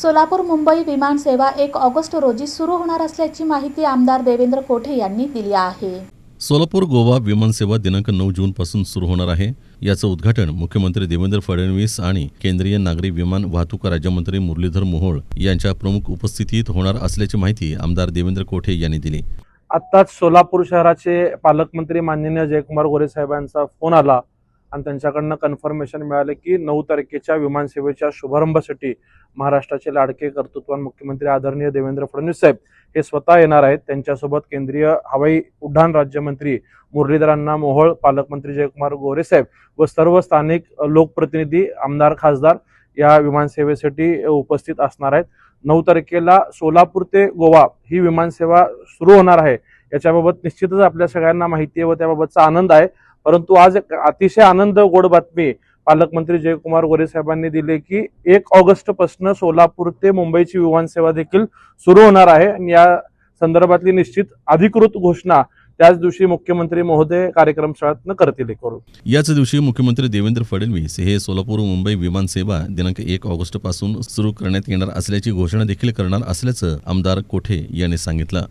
सोलापूर मुंबई विमान सेवा एक ऑगस्ट रोजी सुरू होणार असल्याची माहिती आमदार देवेंद्र कोठे यांनी दिली आहे. सोलापूर गोवा विमानसेवा दिनांक नऊ जून पासून सुरू होणार आहे. याचं उद्घाटन मुख्यमंत्री देवेंद्र फडणवीस आणि केंद्रीय नागरी विमान वाहतूक राज्यमंत्री मुरलीधर मोहोळ यांच्या प्रमुख उपस्थितीत होणार असल्याची माहिती आमदार देवेंद्र कोठे यांनी दिली. आत्ताच सोलापूर शहराचे पालकमंत्री माननीय जयकुमार गोरे साहेबांचा फोन आला. आणि त्यांच्याकडनं कन्फर्मेशन मिळालं की नऊ तारखेच्या विमानसेवेच्या शुभारंभासाठी महाराष्ट्राचे लाडके कर्तृत्वान मुख्यमंत्री आदरणीय देवेंद्र फडणवीस साहेब हे स्वतः येणार आहेत. त्यांच्यासोबत केंद्रीय हवाई उड्डाण राज्यमंत्री मुरलीधरांना मोहोळ पालकमंत्री जयकुमार गोरे साहेब व सर्व स्थानिक लोकप्रतिनिधी आमदार खासदार या विमानसेवेसाठी उपस्थित असणार आहेत. नऊ तारखेला सोलापूर ते गोवा ही विमानसेवा सुरू होणार आहे. याच्याबाबत निश्चितच आपल्या सगळ्यांना माहिती आहे व त्याबाबतचा आनंद आहे. परंतु आज एक अतिशय आनंद गोड बातमी पालकमंत्री जयकुमार गोरे साहेबांनी दिले की एक ऑगस्टपासून सोलापूर ते मुंबईची विमानसेवा देखील सुरू होणार आहे. आणि या संदर्भातली निश्चित अधिकृत घोषणा त्याच दिवशी मुख्यमंत्री महोदय कार्यक्रम शाळेतनं करतील करू याच दिवशी मुख्यमंत्री देवेंद्र फडणवीस हे सोलापूर मुंबई विमानसेवा दिनांक एक ऑगस्टपासून सुरू करण्यात येणार असल्याची घोषणा देखील करणार असल्याचं आमदार कोठे यांनी सांगितलं.